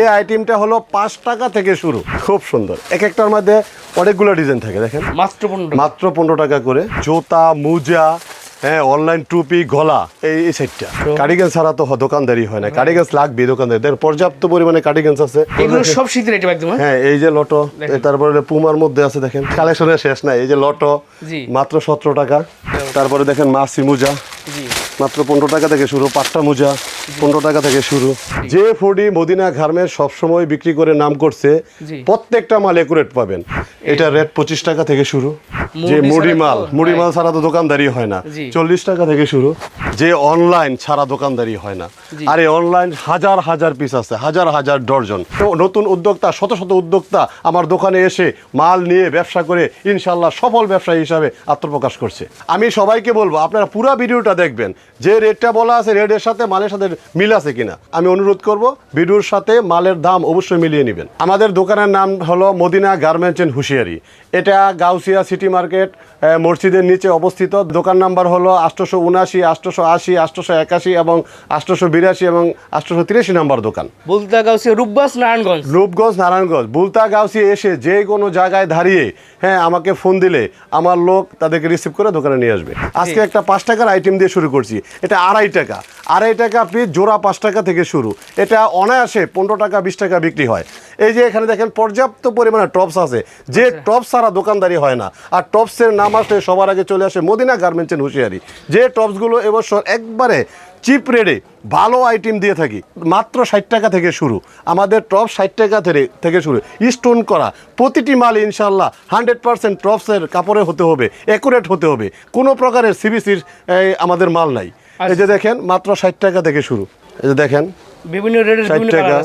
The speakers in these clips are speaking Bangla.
এই আইটেমটা হলো পাঁচ টাকা থেকে শুরু। খুব সুন্দর। এক একটার মধ্যে অনেকগুলো ডিজাইন থাকে দেখেন। মাত্র পনেরো মাত্র পনেরো টাকা করে। জুতা মোজা হ্যাঁ অনলাইন টুপি গলা এই এই সেটটা কার্ডিগান ছাড়া তো দোকানদারি হয় না। কার্ডিগান্স লাগবে দোকানদারি দেখেন পর্যাপ্ত পরিমাণে কার্ডিগান্স আছে। এগুলো সব শীতের আইটেম একদম হ্যাঁ? হ্যাঁ এই যে লটো তারপরে পুমার মধ্যে আছে দেখেন। কালেকশনের শেষ নাই। এই যে লটো জি। মাত্র সতেরো টাকা। তারপরে দেখেন মাসি মোজা। মাত্র পনেরো টাকা থেকে শুরু পাট্টা মোজা পনেরো টাকা থেকে শুরু। যে ফুডি মদিনা ঘামের সবসময় বিক্রি করে নাম করছে প্রত্যেকটা মাল একুরেট পাবেন। এটা রেট পঁচিশ টাকা থেকে শুরু। যে মুড়ি মুড়ি মাল মুড়ি মাল ছাড়া তো দোকানদারি হয় না। চল্লিশ টাকা থেকে শুরু। যে অনলাইন ছাড়া দোকানদারি হয় না। আর এই অনলাইন হাজার হাজার পিস আছে হাজার হাজার ডর্জন। তো নতুন উদ্যোক্তা শত শত উদ্যোক্তা আমার দোকানে এসে মাল নিয়ে ব্যবসা করে ইনশাল্লাহ সফল ব্যবসায়ী হিসাবে আত্মপ্রকাশ করছে। আমি সবাইকে বলব আপনারা পুরো ভিডিওটা দেখবেন যে রেটটা বলা আছে রেটের সাথে মালের সাথে মিল আছে কিনা। আমি অনুরোধ করব ভিডিওর সাথে মালের দাম অবশ্যই মিলিয়ে নেবেন। আমাদের দোকানের নাম হলো মদিনা গার্মেন্টস এন্ড হুঁশিয়ারি এটা গাউসিয়া সিটি মার্কেট মসজিদের নিচে অবস্থিত। দোকান নাম্বার হলো আটশোশো উনাশি আটশোশো আশি আটশোশো একাশি এবং আটশোশো বিরাশি এবং আটশোশো তিরাশি নাম্বার দোকান। বলতে গাউসি রূপবাস নারায়ণগঞ্জ। রূপগঞ্জ নারায়ণগঞ্জ। বুলতা গাউসি এসে যে কোনো জায়গায় দাঁড়িয়ে হ্যাঁ আমাকে ফোন দিলে আমার লোক তাদেরকে রিসিভ করে দোকানে নিয়ে আসবে। আজকে একটা পাঁচ টাকার আইটেম দিয়ে শুরু করছি। এটা আড়াই টাকা। আড়াই টাকা পিস জোড়া পাঁচ টাকা থেকে শুরু। এটা অনায়াসে পনেরো টাকা বিশ টাকা বিক্রি হয়। এই যে এখানে দেখেন পর্যাপ্ত পরিমাণে টপস আছে। যে টপস ছাড়া দোকানদারি হয় না। আর টপসের নাম আসলে সবার আগে চলে আসে মদিনা গার্মেন্টসের হুঁশিয়ারি। যে টপসগুলো এবছর একবারে চিপ রেটে ভালো আইটেম দিয়ে থাকি মাত্র ষাট টাকা থেকে শুরু। আমাদের টপ ষাট টাকা থেকে থেকে শুরু। স্টোন করা প্রতিটি মাল ইনশাল্লাহ হান্ড্রেড পার্সেন্ট টপসের কাপড়ে হতে হবে অ্যাকুরেট হতে হবে। কোনো প্রকারের সিবিসির আমাদের মাল নাই। এই যে দেখেন মাত্র ষাট টাকা থেকে শুরু। এই যে দেখেন বিভিন্ন রেটের ষাট টাকা।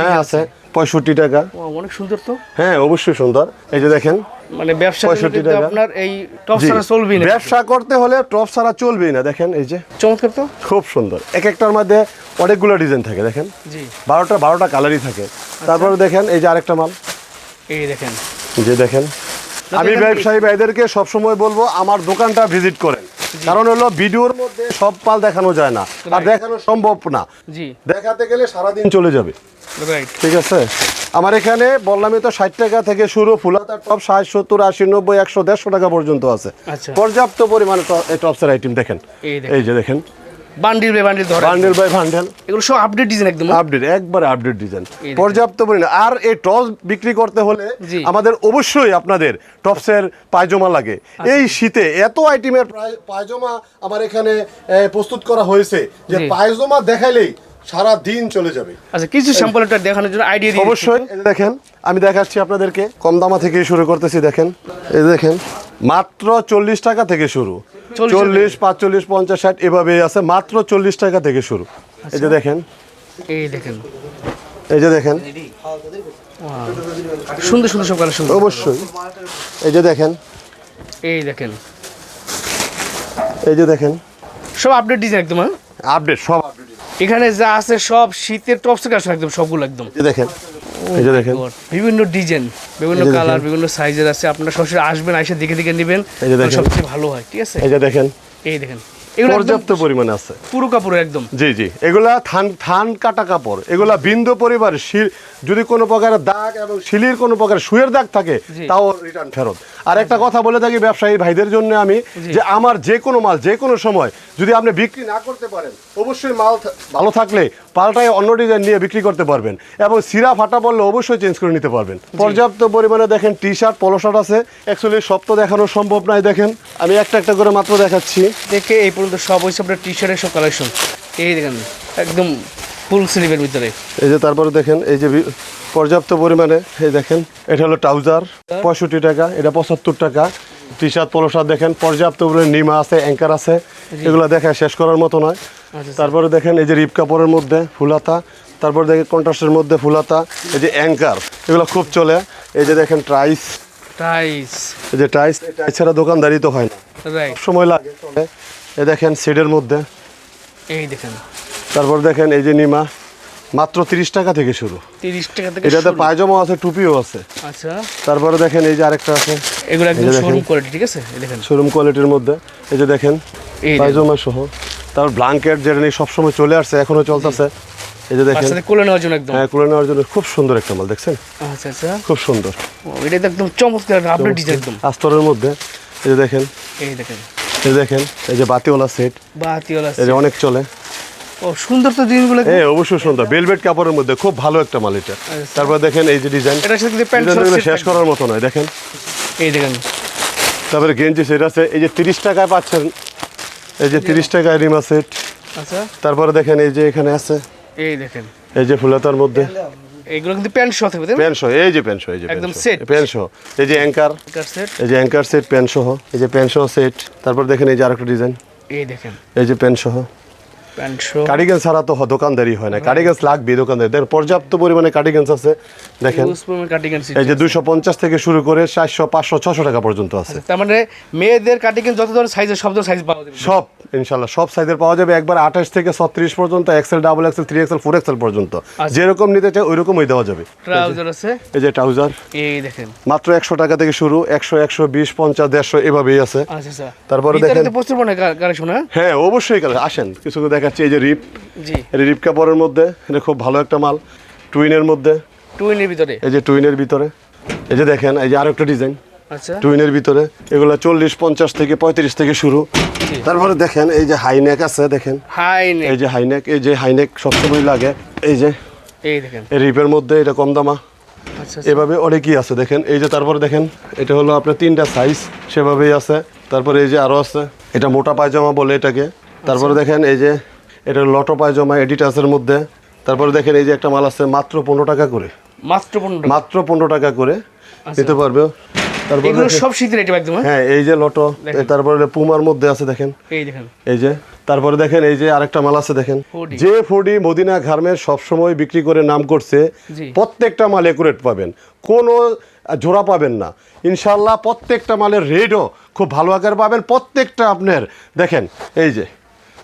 হ্যাঁ আছে। পঁয়ষট্টি টাকা। অনেক সুন্দর তো? হ্যাঁ অবশ্যই সুন্দর। এই যে দেখেন মানে ব্যবসা 65 কিন্তু টাকা। আপনার এই টপ ছাড়া চলবেই না। ব্যবসা করতে হলে টপ ছাড়া চলবেই না। দেখেন এই যে। চমৎকার তো? খুব সুন্দর। এক একটার মধ্যে অনেকগুলো ডিজাইন থাকে দেখেন। জি। বারোটা বারোটা কালারই থাকে। তারপরে দেখেন এই যে আরেকটা মাল। এই দেখেন। যে দেখেন। আমি ব্যবসায়ী ভাইদেরকে সবসময় বলব আমার দোকানটা ভিজিট করেন। কারণ হলো ভিডিওর মধ্যে সব পাল দেখানো যায় না। আর দেখানো সম্ভব না। জি। দেখাতে গেলে সারাদিন চলে যাবে। রাইট ঠিক আছে? আমার এখানে বললামই তো ষাট টাকা থেকে শুরু ফুলাতার টপ ষাট সত্তর আশি নব্বই একশো দেড়শো টাকা পর্যন্ত আছে। আচ্ছা। পর্যাপ্ত পরিমাণে টপসের আইটেম দেখেন। এই যে দেখেন। বান্ডিল বাই বান্ডিল ধরে বান্ডেল বাই বান্ডেল। এগুলো সব আপডেট ডিজাইন একদম। আপডেট একবারে আপডেট ডিজাইন পর্যাপ্ত পরিমাণে। আর এই টপস বিক্রি করতে হলে আমাদের অবশ্যই আপনাদের টপসের পায়জামা লাগে। আচ্ছা। এই শীতে এত আইটেমের পায়জামা আমার এখানে প্রস্তুত করা হয়েছে যে। পায়জামা দেখাইলেই সারা দিন চলে যাবে। আচ্ছা কিছু স্যাম্পল একটা দেখানোর জন্য আইডিয়া অবশ্যই দেখেন আমি দেখাচ্ছি আপনাদেরকে। কম দামা থেকে শুরু করতেছি দেখেন। এই দেখেন মাত্র চল্লিশ টাকা থেকে শুরু। 40 চল্লিশ পাঁচচল্লিশ পঞ্চাশ ষাট এভাবে আছে। মাত্র চল্লিশ টাকা থেকে শুরু। এই যে দেখেন। এই দেখেন। এই যে দেখেন। সুন্দর সুন্দর সব কালার সুন্দর। অবশ্যই। এই যে দেখেন। এই দেখেন। এই যে দেখেন। সব আপডেট ডিজাইন একদম হ্যাঁ? আপডেট সব আপডেট এখানে যা আছে সব শীতের টপস কালেকশন একদম সবগুলো একদম। দেখেন এটা দেখেন। বিভিন্ন ডিজাইন বিভিন্ন কালার বিভিন্ন সাইজের আছে আপনারা সরাসরি আসবেন এসে দেখে দেখে নেবেন। সবচেয়ে ভালো হয় ঠিক আছে? এই দেখেন। এই দেখেন। পর্যাপ্ত পরিমাণে আছে। পুরো কাপড় একদম। জি জি। এগুলা থান থান কাটা কাপড়। এগুলা বিন্দু পরিবার যদি কোনো প্রকারের দাগ এবং শিলির কোনো প্রকার সুয়ের দাগ থাকে তাও রিটার্ন ফেরত। আর একটা কথা বলে থাকি ব্যবসায়ী ভাইদের জন্য আমি যে আমার যে কোনো মাল যে কোনো সময় যদি আপনি বিক্রি না করতে পারেন অবশ্যই মাল ভালো থাকলে পাল্টায় অন্য ডিজাইন নিয়ে বিক্রি করতে পারবেন এবং সিরা ফাটা পড়লে অবশ্যই চেঞ্জ করে নিতে পারবেন। পর্যাপ্ত পরিমাণে দেখেন টি শার্ট পলো শার্ট আছে। অ্যাকচুয়ালি সব তো দেখানো সম্ভব নয় দেখেন। আমি একটা একটা করে মাত্র দেখাচ্ছি। দেখে এই পর্যন্ত সব হয়েছে আপনার টি শার্টের সব কালেকশন এই দেখেন একদম ফুল স্লিভের ভিতরে। এই যে তারপরে দেখেন এই যে পর্যাপ্ত পরিমাণে এই দেখেন এটা হলো ট্রাউজার পঁয়ষট্টি টাকা এটা পঁচাত্তর টাকা। টি শার্ট পলো শার্ট দেখেন পর্যাপ্ত পরিমাণে নিমা আছে অ্যাঙ্কার আছে। এগুলো দেখা শেষ করার মতো নয়। আচ্ছা, তারপরে দেখেন এই যে রিপ কাপড়ের মধ্যে ফুলাতা তারপর দেখেন কন্ট্রাস্টের মধ্যে ফুলাতা এই যে অ্যাঙ্কার এগুলো খুব চলে। এই যে দেখেন ট্রাইস টাইস। এই যে টাইস টাইস ছাড়া দোকানদারি তো হয় না। সময় লাগে এই দেখেন সেডের মধ্যে। এই দেখেন। তারপর দেখেন এই যে নিমা মাত্র তিরিশ টাকা থেকে শুরু। তিরিশ টাকা থেকে এটাতে পায়জামা আছে টুপিও আছে। আচ্ছা। তারপরে দেখেন এই যে আরেকটা আছে। এগুলো একদম। শোরুম কোয়ালিটি ঠিক আছে? দেখেন। শোরুম কোয়ালিটির মধ্যে। এই যে দেখেন। পায়জামা সহ। তারপর ব্লাঙ্কেট যেটা নিয়ে সবসময় চলে আসছে এখনও চলতেছে। এই যে দেখেন। কোলে নেওয়ার জন্য একদম। হ্যাঁ কুলে নেওয়ার জন্য খুব সুন্দর একটা মাল দেখছেন? আচ্ছা আচ্ছা। খুব সুন্দর। এটা একদম চমৎকার আপডেট ডিজাইন একদম। আস্তরের মধ্যে। এই যে দেখেন। এই দেখেন। এই দেখেন এই যে বাতিওয়ালা সেট বাতিওয়ালা এই যে অনেক চলে। ও সুন্দর তো জিনিসগুলো হ্যাঁ অবশ্যই সুন্দর বেলভেট কাপড়ের মধ্যে খুব ভালো একটা মাল এটা তারপর দেখেন এই যে ডিজাইন সাথে শেষ করার মতো নয় দেখেন এই দেখেন তারপরে গেঞ্জি সেট আছে এই যে তিরিশ টাকায় পাচ্ছেন এই যে তিরিশ টাকায় রিমা সেট আচ্ছা তারপরে দেখেন এই যে এখানে আছে এই দেখেন এই যে ফুলতার মধ্যে কিন্তু প্যান্ট সহ থাকবে প্যান্ট সহ এই যে প্যান্ট সহ এই যে একদম প্যান্ট set। প্যান্ট সহ এই যে অ্যাঙ্কার সেট এই যে অ্যাঙ্কার সেট প্যান্ট সহ এই যে প্যান্ট সহ সেট তারপর দেখেন এই যে আরেকটা ডিজাইন এই দেখেন এই যে প্যান্ট সহ ছাড়া তো দোকানদারি হয় না। লাগবে দোকানদারি। দেখেন পর্যাপ্ত পরিমাণে আছে। দেখেন এই যে দুইশো পঞ্চাশ থেকে শুরু করে চারশো পাঁচশো ছশো টাকা পর্যন্ত আছে। তার মানে মেয়েদের যত ধরনের সাইজের সব সাইজ পাওয়া যাবে। সব ইনশাল্লাহ সব সাইজের পাওয়া যাবে। একবার আঠাশ থেকে ছত্রিশ পর্যন্ত XL double XL three XL four XL পর্যন্ত। আচ্ছা। যেরকম নিতে চাই ওই রকমই দেওয়া যাবে। ট্রাউজার আছে। এই যে ট্রাউজার এই দেখেন। মাত্র একশো টাকা থেকে শুরু একশো একশো বিশ পঞ্চাশ দেড়শো এভাবেই আছে। আচ্ছা আচ্ছা। তারপরে দেখেন- প্রচুর মানে কালেকশন হ্যাঁ? হ্যাঁ অবশ্যই আসেন কিছু দেখাচ্ছি এই যে রিপ জি রিপ কাপড়ের মধ্যে এটা খুব ভালো একটা মাল টুইনের মধ্যে টুইনের ভিতরে এই যে টুইনের ভিতরে এই যে দেখেন এই যে আর একটা ডিজাইন আচ্ছা টুইনের ভিতরে এগুলো চল্লিশ পঞ্চাশ থেকে পঁয়ত্রিশ থেকে শুরু তারপরে দেখেন এই যে হাইনেক আছে দেখেন হাই নেক এই যে হাইনেক এই যে হাইনেক সবসময় লাগে এই যে এই দেখেন এই রিপের মধ্যে এটা কম দামা আচ্ছা এভাবে অনেকই আছে দেখেন এই যে তারপরে দেখেন এটা হলো আপনার তিনটা সাইজ সেভাবেই আছে তারপরে এই যে আরও আছে এটা মোটা পায়জামা বলে এটাকে তারপরে দেখেন এই যে এটা লটো পায়জামা এডিটাসের মধ্যে। তারপরে দেখেন এই যে একটা মাল আছে মাত্র পনেরো টাকা করে। মাত্র পনেরো মাত্র পনেরো টাকা করে। নিতে পারবে। তারপরে দেখেন- সব শীতের আইটেম একদম হ্যাঁ? হ্যাঁ এই যে লটো তারপরে পুমার মধ্যে আছে দেখেন। এই দেখেন। এই যে তারপরে দেখেন এই যে আরেকটা মাল আছে দেখেন। যে ফুডি মদিনা গার্মেন্টস সবসময় বিক্রি করে নাম করছে প্রত্যেকটা মাল একুরেট পাবেন। কোনো জোড়া পাবেন না। ইনশাল্লাহ প্রত্যেকটা মালের রেটও খুব ভালো আকার পাবেন। প্রত্যেকটা আপনার দেখেন এই যে।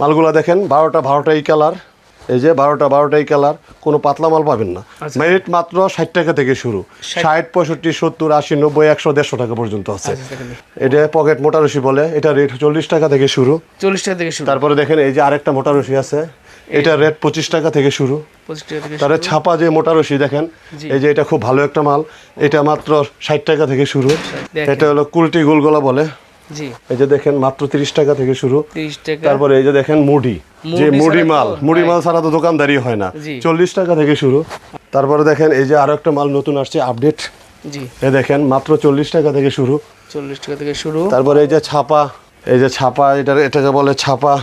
মালগুলো দেখেন বারোটা বারোটাই কালার। এই যে বারোটা বারোটাই কালার কোনো পাতলা মাল পাবেন না। আচ্ছা। মেরিট মাত্র ষাট টাকা থেকে শুরু। ষাট। পঁয়ষট্টি সত্তর আশি নব্বই একশো দেড়শো টাকা পর্যন্ত আছে। আচ্ছা, এটা পকেট মোটারসি বলে এটা রেট চল্লিশ টাকা থেকে শুরু। চল্লিশ টাকা থেকে শুরু। তারপরে দেখেন এই যে আরেকটা মোটারসি আছে এটা রেট পঁচিশ টাকা থেকে শুরু। তার ছাপা যে মোটা রশি দেখেন এই যে এটা খুব ভালো একটা মাল। এটা মাত্র ষাট টাকা থেকে শুরু। এটা হলো কুলটি গোলগোলা বলে। এই যে দেখেন মাত্র তিরিশ টাকা থেকে শুরু। টাকা। তারপরে এই যে দেখেন মুড়ি। যে মুড়ি মাল মুড়ি মাল ছাড়া তো দোকানদারি হয় না। জি। চল্লিশ টাকা থেকে শুরু। তারপরে দেখেন এই যে আরও একটা মাল নতুন আসছে আপডেট জি। এই দেখেন মাত্র চল্লিশ টাকা থেকে শুরু। চল্লিশ টাকা থেকে শুরু। তারপরে এই যে ছাপা এই যে ছাপা এটা এটাকে বলে ছাপা।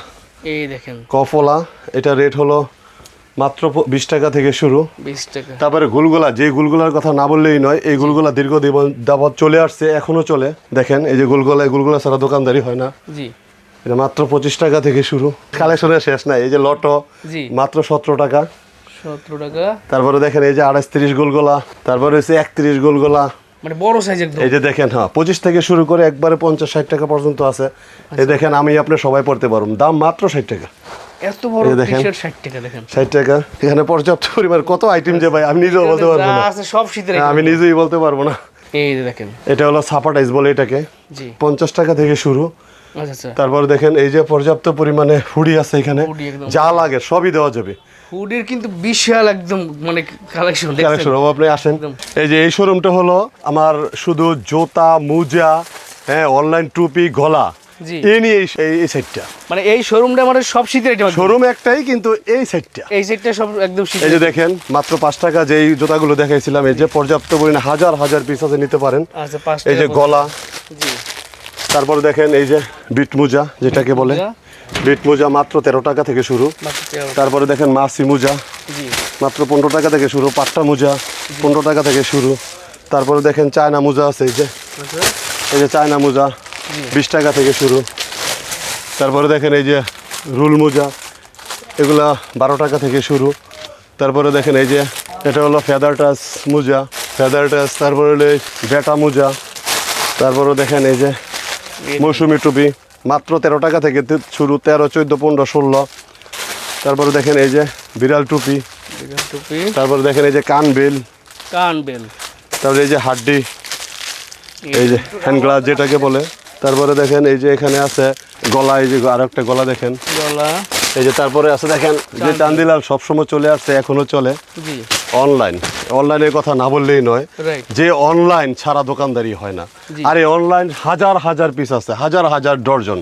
এই দেখেন। কফলা এটা রেট হলো মাত্র বিশ টাকা থেকে শুরু। বিশ টাকা। তারপরে গুলগুলা যে গুলগুলার কথা না বললেই নয় এই গুলগুলা দীর্ঘ দাবত চলে আসছে এখনও চলে। দেখেন এই যে গুলগুলা এই গুলগুলা ছাড়া দোকানদারি হয় না। জি। এটা মাত্র পঁচিশ টাকা থেকে শুরু। কালেকশনের শেষ নাই এই যে লটো জি। মাত্র সতেরো টাকা। সতেরো টাকা। তারপরে দেখেন এই যে আড়াইশ তিরিশ গোলগোলা তারপরে হচ্ছে একত্রিশ গোলগোলা। মানে বড় সাইজ একদম। এই যে দেখেন হ্যাঁ পঁচিশ থেকে শুরু করে একবারে পঞ্চাশ ষাট টাকা পর্যন্ত আছে। এই দেখেন আমি আপনি সবাই পড়তে পারব। দাম মাত্র ষাট টাকা। এত বড় দেখেন। টি শার্ট ষাট টাকা দেখেন। ষাট টাকা। এখানে পর্যাপ্ত পরিমাণ কত আইটেম যে ভাই আমি নিজেও বলতে পারব না। আছে সব শীতের হ্যাঁ, আমি নিজেই বলতে পারব না। এই দেখেন। এটা হলো সাপাটাইজ বলে এটাকে। জি। পঞ্চাশ টাকা থেকে শুরু। আচ্ছা আচ্ছা। তারপর দেখেন এই যে পর্যাপ্ত পরিমাণে হুডি আছে এখানে। যা লাগে সবই দেওয়া যাবে। হুডির কিন্তু বিশাল একদম মানে কালেকশন কালেকশন আপনি আসেন। এই যে এই শোরুমটা হলো আমার শুধু জুতা মোজা হ্যাঁ অনলাইন টুপি গলা। এই নিয়ে সাইডটা মানে এই শোরুমটা আমাদের সব শীতের শোরুম একটাই কিন্তু এই সাইডটা এই সেটটা সব একদম এই যে দেখেন মাত্র পাঁচ টাকা যেই জুতাগুলো দেখাইছিলাম এই যে পর্যাপ্ত পরিমাণে হাজার হাজার পিস আছে নিতে পারেন। আচ্ছা এই যে গলা। তারপর দেখেন এই যে বিট মোজা যেটাকে বলে। বিট মোজা। মাত্র তেরো টাকা থেকে শুরু। তারপরে দেখেন মাসি মোজা। মাত্র পনেরো টাকা থেকে শুরু পাট্টা মোজা পনেরো টাকা থেকে শুরু। তারপরে দেখেন চায়না মোজা আছে এই যে। আচ্ছা। এই যে চায়না মোজা। বিশ টাকা থেকে শুরু। তারপরে দেখেন এই যে রুল মোজা এগুলা বারো টাকা থেকে শুরু। তারপরে দেখেন এই যে এটা হলো ফেদার টাচ মোজা ফেদার টাচ তারপরে হলো বেটা মোজা তারপরে দেখেন এই যে মৌসুমি টুপি মাত্র তেরো টাকা থেকে শুরু তেরো চোদ্দ পনেরো ষোলো। তারপরে দেখেন এই যে বিড়াল টুপি টুপি। তারপরে দেখেন এই যে কান বেল। কান বেল। তারপরে এই যে হাড্ডি এই যে হ্যান্ড গ্লাস যেটাকে বলে। তারপরে দেখেন এই যে এখানে আছে গলা এই যে আর একটা গলা দেখেন। গলা। এই যে তারপরে আছে দেখেন যে চান্দিলাল সবসময় চলে আসছে এখনও চলে। অনলাইন অনলাইনের কথা না বললেই নয়। যে অনলাইন ছাড়া দোকানদারি হয় না। আর এই অনলাইন হাজার হাজার পিস আছে হাজার হাজার ডর্জন।